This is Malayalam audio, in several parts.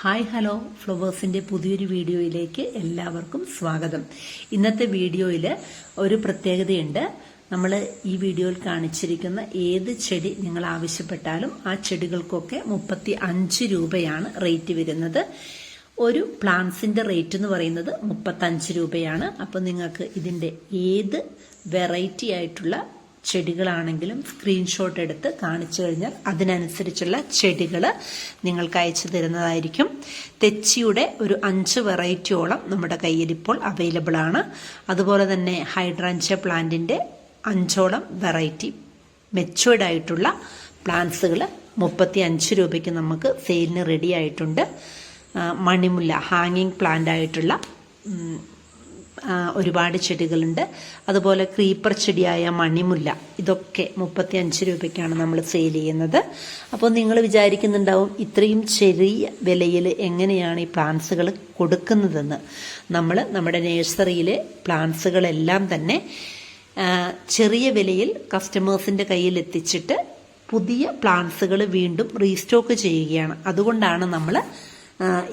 Hi hello. ഫ്ലവേഴ്സിന്റെ പുതിയൊരു വീഡിയോയിലേക്ക് എല്ലാവർക്കും സ്വാഗതം. ഇന്നത്തെ വീഡിയോയിൽ ഒരു പ്രത്യേകതയുണ്ട്. നമ്മൾ ഈ വീഡിയോയിൽ കാണിച്ചിരിക്കുന്ന ഏത് ചെടി നിങ്ങൾ ആവശ്യപ്പെട്ടാലും ആ ചെടികൾക്കൊക്കെ മുപ്പത്തി അഞ്ച് രൂപയാണ് റേറ്റ് വരുന്നത്. ഒരു പ്ലാന്റ്സിന്റെ റേറ്റ് എന്ന് പറയുന്നത് മുപ്പത്തഞ്ച് രൂപയാണ്. അപ്പോൾ നിങ്ങൾക്ക് ഇതിന്റെ ഏത് വെറൈറ്റി ആയിട്ടുള്ള ചെടികളാണെങ്കിലും സ്ക്രീൻഷോട്ട് എടുത്ത് കാണിച്ചു കഴിഞ്ഞാൽ അതിനനുസരിച്ചുള്ള ചെടികൾ നിങ്ങൾക്ക് അയച്ചു തരുന്നതായിരിക്കും. തെച്ചിയുടെ ഒരു അഞ്ച് വെറൈറ്റിയോളം നമ്മുടെ കയ്യിൽ ഇപ്പോൾ അവൈലബിൾ ആണ്. അതുപോലെ തന്നെ ഹൈഡ്രാഞ്ച പ്ലാന്റിന്റെ അഞ്ചോളം വെറൈറ്റി മെച്ചുവേർഡ് ആയിട്ടുള്ള പ്ലാന്റ്സുകൾ മുപ്പത്തി അഞ്ച് രൂപയ്ക്ക് നമുക്ക് സെയിലിന് റെഡി ആയിട്ടുണ്ട്. മണിമുല്ല ഹാങ്ങിങ് പ്ലാന്റ് ആയിട്ടുള്ള ഒരുപാട് ചെടികളുണ്ട്. അതുപോലെ ക്രീപ്പർ ചെടിയായ മണിമുല്ല. ഇതൊക്കെ മുപ്പത്തി അഞ്ച് രൂപയ്ക്കാണ് നമ്മൾ സെയിൽ ചെയ്യുന്നത്. അപ്പോൾ നിങ്ങൾ വിചാരിക്കുന്നുണ്ടാവും ഇത്രയും ചെറിയ വിലയിൽ എങ്ങനെയാണ് ഈ പ്ലാന്റ്സുകൾ കൊടുക്കുന്നതെന്ന്. നമ്മൾ നമ്മുടെ നഴ്സറിയിലെ പ്ലാന്റ്സുകളെല്ലാം തന്നെ ചെറിയ വിലയിൽ കസ്റ്റമേഴ്സിന്റെ കയ്യിൽ എത്തിച്ചിട്ട് പുതിയ പ്ലാന്റ്സുകൾ വീണ്ടും റീസ്റ്റോക്ക് ചെയ്യുകയാണ്. അതുകൊണ്ടാണ് നമ്മൾ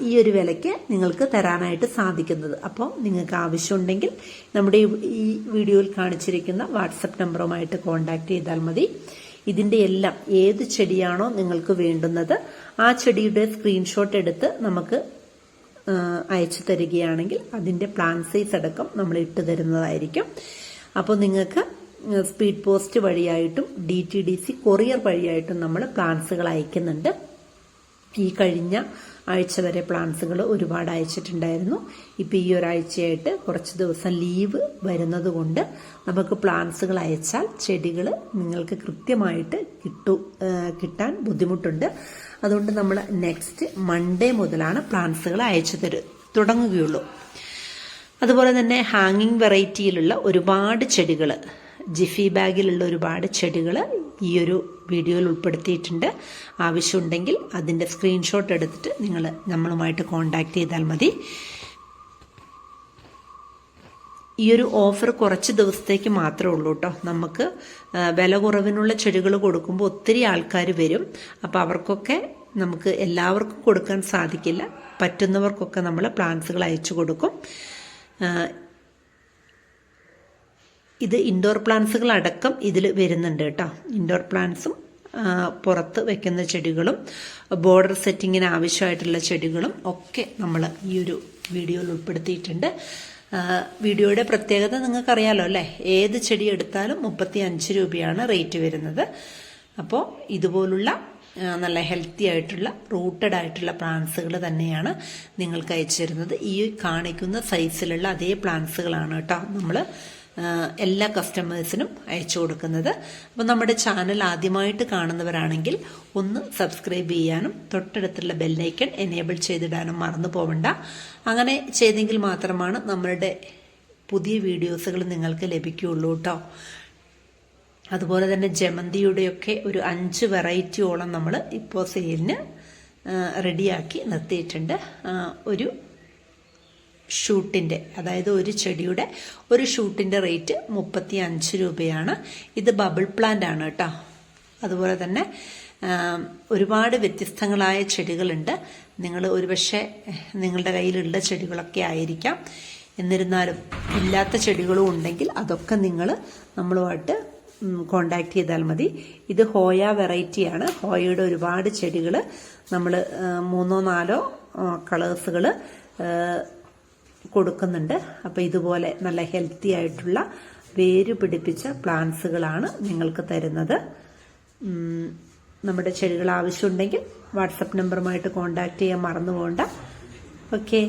ഈ ഒരു വിലയ്ക്ക് നിങ്ങൾക്ക് തരാനായിട്ട് സാധിക്കുന്നത്. അപ്പോൾ നിങ്ങൾക്ക് ആവശ്യമുണ്ടെങ്കിൽ നമ്മുടെ ഈ- വീഡിയോയിൽ കാണിച്ചിരിക്കുന്ന വാട്സപ്പ് നമ്പറുമായിട്ട് കോൺടാക്ട് ചെയ്താൽ മതി. ഇതിന്റെ എല്ലാം ഏത് ചെടിയാണോ നിങ്ങൾക്ക് വേണ്ടുന്നത് ആ ചെടിയുടെ സ്ക്രീൻഷോട്ട് എടുത്ത് നമുക്ക് അയച്ചു തരികയാണെങ്കിൽ അതിന്റെ പ്ലാൻ സൈസ് അടക്കം നമ്മൾ ഇട്ട് തരുന്നതായിരിക്കും. അപ്പോൾ നിങ്ങൾക്ക് speed post വഴിയായിട്ടും D T D C courier വഴിയായിട്ടും നമ്മൾ പ്ലാൻസുകൾ അയക്കുന്നുണ്ട്. ഈ കഴിഞ്ഞ ആഴ്ച വരെ പ്ലാന്റ്സുകൾ ഒരുപാട് അയച്ചിട്ടുണ്ടായിരുന്നു. ഇപ്പം ഈ ഒരാഴ്ചയായിട്ട് കുറച്ച് ദിവസം ലീവ് വരുന്നത് കൊണ്ട് നമുക്ക് പ്ലാന്റ്സുകൾ അയച്ചാൽ ചെടികൾ നിങ്ങൾക്ക് കൃത്യമായിട്ട് കിട്ടു കിട്ടാൻ ബുദ്ധിമുട്ടുണ്ട്. അതുകൊണ്ട് നമ്മൾ നെക്സ്റ്റ് മൺഡേ മുതലാണ് പ്ലാന്റ്സുകൾ അയച്ചു തരു തുടങ്ങുകയുള്ളൂ. അതുപോലെ തന്നെ ഹാങ്ങിങ് വെറൈറ്റിയിലുള്ള ഒരുപാട് ചെടികൾ ജിഫി ബാഗിലുള്ള ഒരുപാട് ചെടികൾ ഈ ഒരു വീഡിയോയിൽ ഉൾപ്പെടുത്തിയിട്ടുണ്ട്. ആവശ്യമുണ്ടെങ്കിൽ അതിന്റെ സ്ക്രീൻഷോട്ട് എടുത്തിട്ട് നിങ്ങൾ നമ്മളുമായിട്ട് കോൺടാക്റ്റ് ചെയ്താൽ മതി. ഈ ഒരു ഓഫർ കുറച്ച് ദിവസത്തേക്ക് മാത്രമേ ഉള്ളൂ കേട്ടോ നമുക്ക് വില കുറവിനുള്ള ചെടികൾ കൊടുക്കുമ്പോൾ ഒത്തിരി ആൾക്കാർ വരും. അപ്പോൾ അവർക്കൊക്കെ നമുക്ക് എല്ലാവർക്കും കൊടുക്കാൻ സാധിക്കില്ല. പറ്റുന്നവർക്കൊക്കെ നമ്മൾ പ്ലാന്റ്സുകൾ അയച്ചു കൊടുക്കും. ഇത് ഇൻഡോർ പ്ലാന്റ്സുകൾ അടക്കം ഇതിൽ വരുന്നുണ്ട് കേട്ടോ. ഇൻഡോർ പ്ലാന്റ്സും പുറത്ത് വെക്കുന്ന ചെടികളും ബോർഡർ സെറ്റിങ്ങിന് ആവശ്യമായിട്ടുള്ള ചെടികളും ഒക്കെ നമ്മൾ ഈ ഒരു വീഡിയോയിൽ ഉൾപ്പെടുത്തിയിട്ടുണ്ട്. വീഡിയോയുടെ പ്രത്യേകത നിങ്ങൾക്കറിയാലോ അല്ലേ? ഏത് ചെടി എടുത്താലും മുപ്പത്തി അഞ്ച് രൂപയാണ് റേറ്റ് വരുന്നത്. അപ്പോൾ ഇതുപോലുള്ള നല്ല ഹെൽത്തി ആയിട്ടുള്ള റൂട്ടഡ് ആയിട്ടുള്ള പ്ലാന്റ്സുകൾ തന്നെയാണ് നിങ്ങൾക്ക് അയച്ചു തരുന്നത്. ഈ കാണിക്കുന്ന സൈസിലുള്ള അതേ പ്ലാന്റ്സുകളാണ് കേട്ടോ നമ്മൾ എല്ലാ കസ്റ്റമേഴ്സിനും അയച്ചു കൊടുക്കുന്നത്. അപ്പോൾ നമ്മുടെ ചാനൽ ആദ്യമായിട്ട് കാണുന്നവരാണെങ്കിൽ ഒന്ന് സബ്സ്ക്രൈബ് ചെയ്യാനും തൊട്ടടുത്തുള്ള ബെല്ലൈക്കൺ എനേബിൾ ചെയ്തിടാനും മറന്നു പോവണ്ട. അങ്ങനെ ചെയ്തെങ്കിൽ മാത്രമാണ് നമ്മളുടെ പുതിയ വീഡിയോസുകൾ നിങ്ങൾക്ക് ലഭിക്കുകയുള്ളൂ കേട്ടോ അതുപോലെ തന്നെ ജമന്തിയുടെയൊക്കെ ഒരു അഞ്ച് വെറൈറ്റിയോളം നമ്മൾ ഇപ്പോൾ സെയിലിന് റെഡിയാക്കി നിർത്തിയിട്ടുണ്ട്. ഒരു ഷൂട്ടിന്റെ അതായത് ഒരു ചെടിയുടെ ഒരു ഷൂട്ടിന്റെ റേറ്റ് മുപ്പത്തി അഞ്ച് രൂപയാണ്. ഇത് ബബിൾ പ്ലാന്റ് ആണ് കേട്ടോ. അതുപോലെ തന്നെ ഒരുപാട് വ്യത്യസ്തങ്ങളായ ചെടികളുണ്ട്. നിങ്ങൾ ഒരുപക്ഷെ നിങ്ങളുടെ കയ്യിലുള്ള ചെടികളൊക്കെ ആയിരിക്കാം. എന്നിരുന്നാലും ഇല്ലാത്ത ചെടികളും ഉണ്ടെങ്കിൽ അതൊക്കെ നിങ്ങൾ നമ്മളുമായിട്ട് കോണ്ടാക്ട് ചെയ്താൽ മതി. ഇത് ഹോയ വെറൈറ്റിയാണ് ഹോയയുടെ ഒരുപാട് ചെടികൾ നമ്മൾ മൂന്നോ നാലോ കളേഴ്സുകൾ കൊടുക്കുന്നുണ്ട്. അപ്പോൾ ഇതുപോലെ നല്ല ഹെൽത്തി ആയിട്ടുള്ള വേര് പിടിപ്പിച്ച പ്ലാന്റ്സുകളാണ് നിങ്ങൾക്ക് തരുന്നത്. നമ്മുടെ ചെടികൾ ആവശ്യമുണ്ടെങ്കിൽ വാട്സപ്പ് നമ്പറുമായിട്ട് കോൺടാക്ട് ചെയ്യാൻ മറന്നു പോകണ്ട ഓക്കെ